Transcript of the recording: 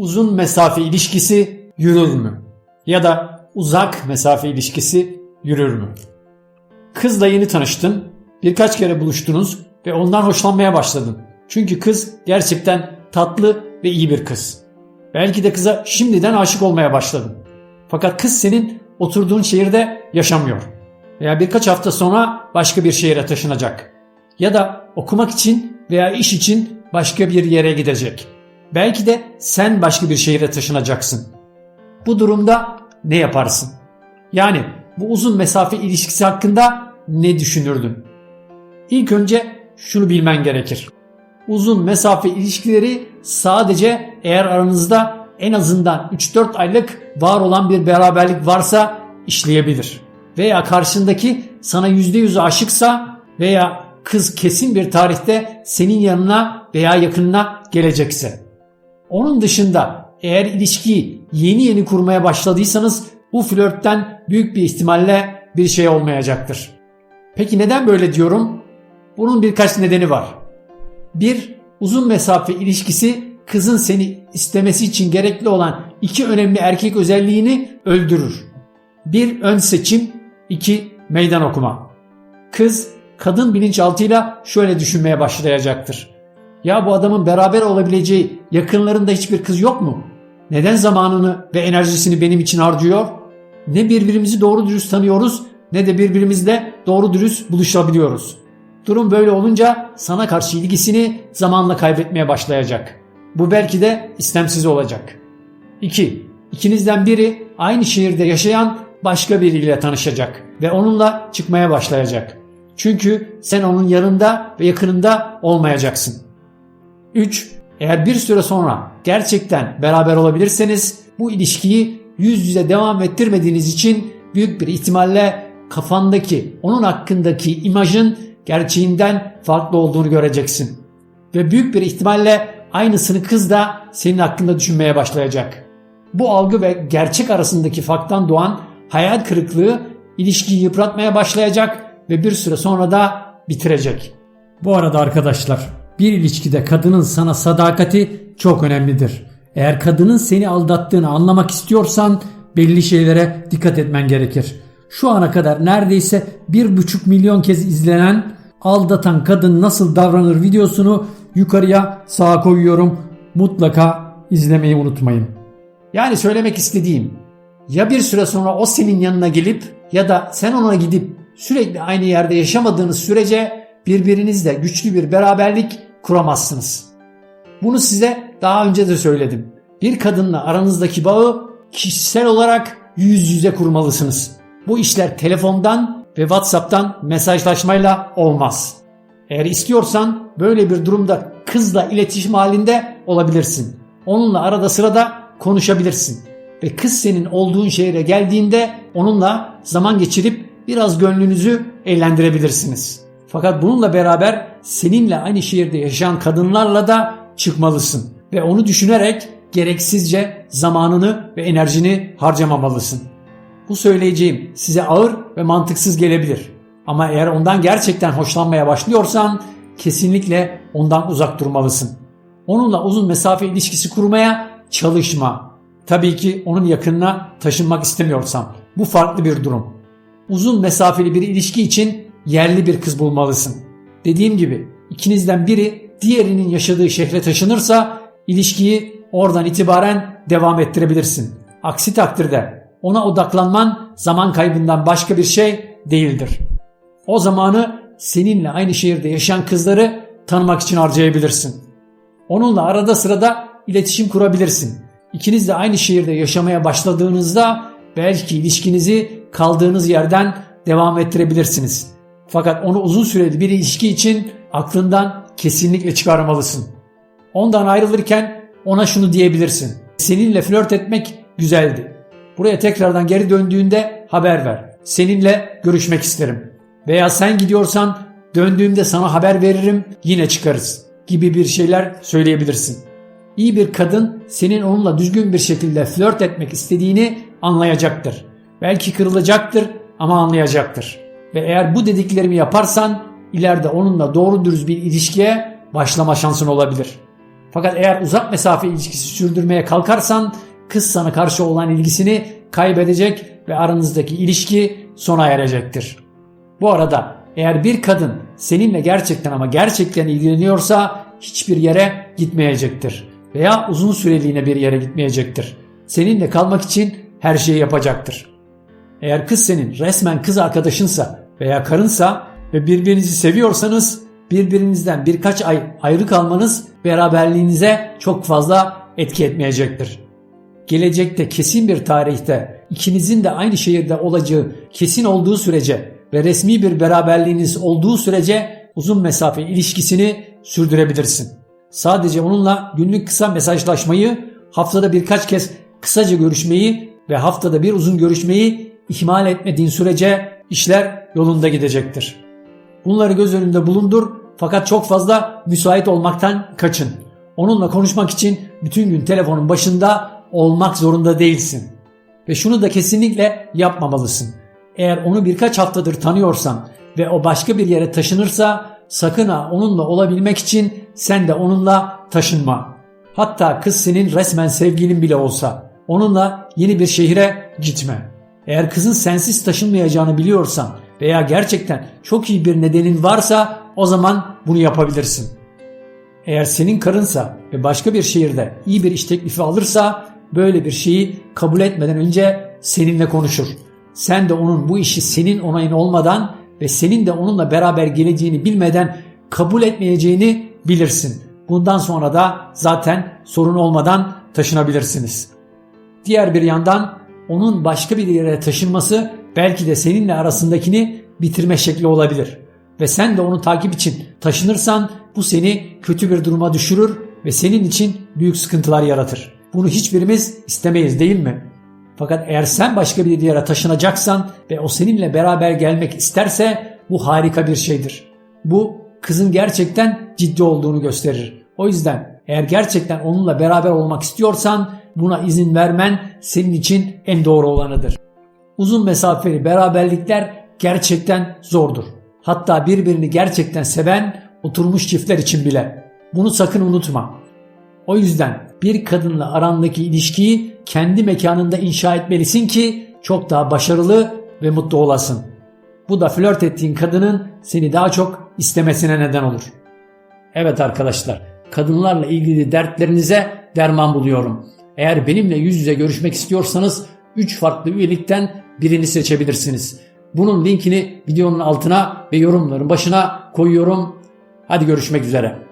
uzun mesafe ilişkisi yürür mü? Ya da uzak mesafe ilişkisi yürür mü? Kızla yeni tanıştın, birkaç kere buluştunuz ve ondan hoşlanmaya başladın. Çünkü kız gerçekten tatlı ve iyi bir kız. Belki de kıza şimdiden aşık olmaya başladın. Fakat kız senin oturduğun şehirde yaşamıyor. Veya birkaç hafta sonra başka bir şehire taşınacak. Ya da okumak için veya iş için başka bir yere gidecek. Belki de sen başka bir şehire taşınacaksın. Bu durumda ne yaparsın? Yani bu uzun mesafe ilişkisi hakkında ne düşünürdün? İlk önce şunu bilmen gerekir. Uzun mesafe ilişkileri sadece eğer aranızda en azından 3-4 aylık var olan bir beraberlik varsa işleyebilir. Veya karşındaki sana %100 aşıksa veya kız kesin bir tarihte senin yanına veya yakınına gelecekse. Onun dışında eğer ilişkiyi yeni yeni kurmaya başladıysanız bu flörtten büyük bir ihtimalle bir şey olmayacaktır. Peki neden böyle diyorum? Bunun birkaç nedeni var. Bir, uzun mesafe ilişkisi kızın seni istemesi için gerekli olan iki önemli erkek özelliğini öldürür. Bir ön seçim, iki meydan okuma. Kız kadın bilinçaltıyla şöyle düşünmeye başlayacaktır. Ya bu adamın beraber olabileceği yakınlarında hiçbir kız yok mu? Neden zamanını ve enerjisini benim için harcıyor? Ne birbirimizi doğru dürüst tanıyoruz ne de birbirimizle doğru dürüst buluşabiliyoruz. Durum böyle olunca sana karşı ilgisini zamanla kaybetmeye başlayacak. Bu belki de istemsiz olacak. 2. İkinizden biri aynı şehirde yaşayan başka biriyle tanışacak ve onunla çıkmaya başlayacak. Çünkü sen onun yanında ve yakınında olmayacaksın. 3. Eğer bir süre sonra gerçekten beraber olabilirseniz bu ilişkiyi yüz yüze devam ettirmediğiniz için büyük bir ihtimalle kafandaki onun hakkındaki imajın gerçeğinden farklı olduğunu göreceksin. Ve büyük bir ihtimalle aynısını kız da senin hakkında düşünmeye başlayacak. Bu algı ve gerçek arasındaki farktan doğan hayal kırıklığı ilişkiyi yıpratmaya başlayacak ve bir süre sonra da bitirecek. Bu arada arkadaşlar bir ilişkide kadının sana sadakati çok önemlidir. Eğer kadının seni aldattığını anlamak istiyorsan belli şeylere dikkat etmen gerekir. Şu ana kadar neredeyse 1,5 milyon kez izlenen aldatan kadın nasıl davranır videosunu yukarıya sağa koyuyorum. Mutlaka izlemeyi unutmayın. Yani söylemek istediğim ya bir süre sonra o senin yanına gelip ya da sen ona gidip sürekli aynı yerde yaşamadığınız sürece birbirinizle güçlü bir beraberlik kuramazsınız. Bunu size daha önce de söyledim. Bir kadınla aranızdaki bağı kişisel olarak yüz yüze kurmalısınız. Bu işler telefondan ve WhatsApp'tan mesajlaşmayla olmaz. Eğer istiyorsan böyle bir durumda kızla iletişim halinde olabilirsin. Onunla arada sırada konuşabilirsin. Ve kız senin olduğun şehre geldiğinde onunla zaman geçirip biraz gönlünüzü eğlendirebilirsiniz. Fakat bununla beraber seninle aynı şehirde yaşayan kadınlarla da çıkmalısın. Ve onu düşünerek gereksizce zamanını ve enerjini harcamamalısın. Bu söyleyeceğim size ağır ve mantıksız gelebilir. Ama eğer ondan gerçekten hoşlanmaya başlıyorsan kesinlikle ondan uzak durmalısın. Onunla uzun mesafe ilişkisi kurmaya çalışma. Tabii ki onun yakınına taşınmak istemiyorsan. Bu farklı bir durum. Uzun mesafeli bir ilişki için yerli bir kız bulmalısın. Dediğim gibi ikinizden biri diğerinin yaşadığı şehre taşınırsa ilişkiyi oradan itibaren devam ettirebilirsin. Aksi takdirde ona odaklanman zaman kaybından başka bir şey değildir. O zamanı seninle aynı şehirde yaşayan kızları tanımak için harcayabilirsin. Onunla arada sırada iletişim kurabilirsin. İkiniz de aynı şehirde yaşamaya başladığınızda belki ilişkinizi kaldığınız yerden devam ettirebilirsiniz. Fakat onu uzun süreli bir ilişki için aklından kesinlikle çıkarmalısın. Ondan ayrılırken ona şunu diyebilirsin. Seninle flört etmek güzeldi. Buraya tekrardan geri döndüğünde haber ver. Seninle görüşmek isterim. Veya sen gidiyorsan döndüğümde sana haber veririm yine çıkarız gibi bir şeyler söyleyebilirsin. İyi bir kadın senin onunla düzgün bir şekilde flört etmek istediğini anlayacaktır. Belki kırılacaktır ama anlayacaktır. Ve eğer bu dediklerimi yaparsan ileride onunla doğru dürüst bir ilişkiye başlama şansın olabilir. Fakat eğer uzak mesafe ilişkisi sürdürmeye kalkarsan kız sana karşı olan ilgisini kaybedecek ve aranızdaki ilişki sona erecektir. Bu arada eğer bir kadın seninle gerçekten ama gerçekten ilgileniyorsa hiçbir yere gitmeyecektir veya uzun süreliğine bir yere gitmeyecektir. Seninle kalmak için her şeyi yapacaktır. Eğer kız senin resmen kız arkadaşınsa veya karınsa ve birbirinizi seviyorsanız birbirinizden birkaç ay ayrı kalmanız beraberliğinize çok fazla etki etmeyecektir. Gelecekte kesin bir tarihte ikinizin de aynı şehirde olacağı kesin olduğu sürece ve resmi bir beraberliğiniz olduğu sürece uzun mesafe ilişkisini sürdürebilirsin. Sadece onunla günlük kısa mesajlaşmayı, haftada birkaç kez kısaca görüşmeyi ve haftada bir uzun görüşmeyi ihmal etmediğin sürece işler yolunda gidecektir. Bunları göz önünde bulundur fakat çok fazla müsait olmaktan kaçın. Onunla konuşmak için bütün gün telefonun başında olmak zorunda değilsin. Ve şunu da kesinlikle yapmamalısın. Eğer onu birkaç haftadır tanıyorsan ve o başka bir yere taşınırsa sakın ha onunla olabilmek için sen de onunla taşınma. Hatta kız senin resmen sevgilin bile olsa onunla yeni bir şehire gitme. Eğer kızın sensiz taşınmayacağını biliyorsan veya gerçekten çok iyi bir nedenin varsa o zaman bunu yapabilirsin. Eğer senin karınsa ve başka bir şehirde iyi bir iş teklifi alırsa böyle bir şeyi kabul etmeden önce seninle konuşur. Sen de onun bu işi senin onayın olmadan ve senin de onunla beraber geleceğini bilmeden kabul etmeyeceğini bilirsin. Bundan sonra da zaten sorun olmadan taşınabilirsiniz. Diğer bir yandan onun başka bir yere taşınması belki de seninle arasındakini bitirme şekli olabilir. Ve sen de onu takip için taşınırsan bu seni kötü bir duruma düşürür ve senin için büyük sıkıntılar yaratır. Bunu hiçbirimiz istemeyiz değil mi? Fakat eğer sen başka bir yere taşınacaksan ve o seninle beraber gelmek isterse bu harika bir şeydir. Bu kızın gerçekten ciddi olduğunu gösterir. O yüzden eğer gerçekten onunla beraber olmak istiyorsan buna izin vermen senin için en doğru olanıdır. Uzun mesafeli beraberlikler gerçekten zordur. Hatta birbirini gerçekten seven oturmuş çiftler için bile. Bunu sakın unutma. O yüzden bir kadınla arandaki ilişkiyi kendi mekanında inşa etmelisin ki çok daha başarılı ve mutlu olasın. Bu da flört ettiğin kadının seni daha çok istemesine neden olur. Evet arkadaşlar, kadınlarla ilgili dertlerinize derman buluyorum. Eğer benimle yüz yüze görüşmek istiyorsanız 3 farklı üyelikten birini seçebilirsiniz. Bunun linkini videonun altına ve yorumların başına koyuyorum. Hadi görüşmek üzere.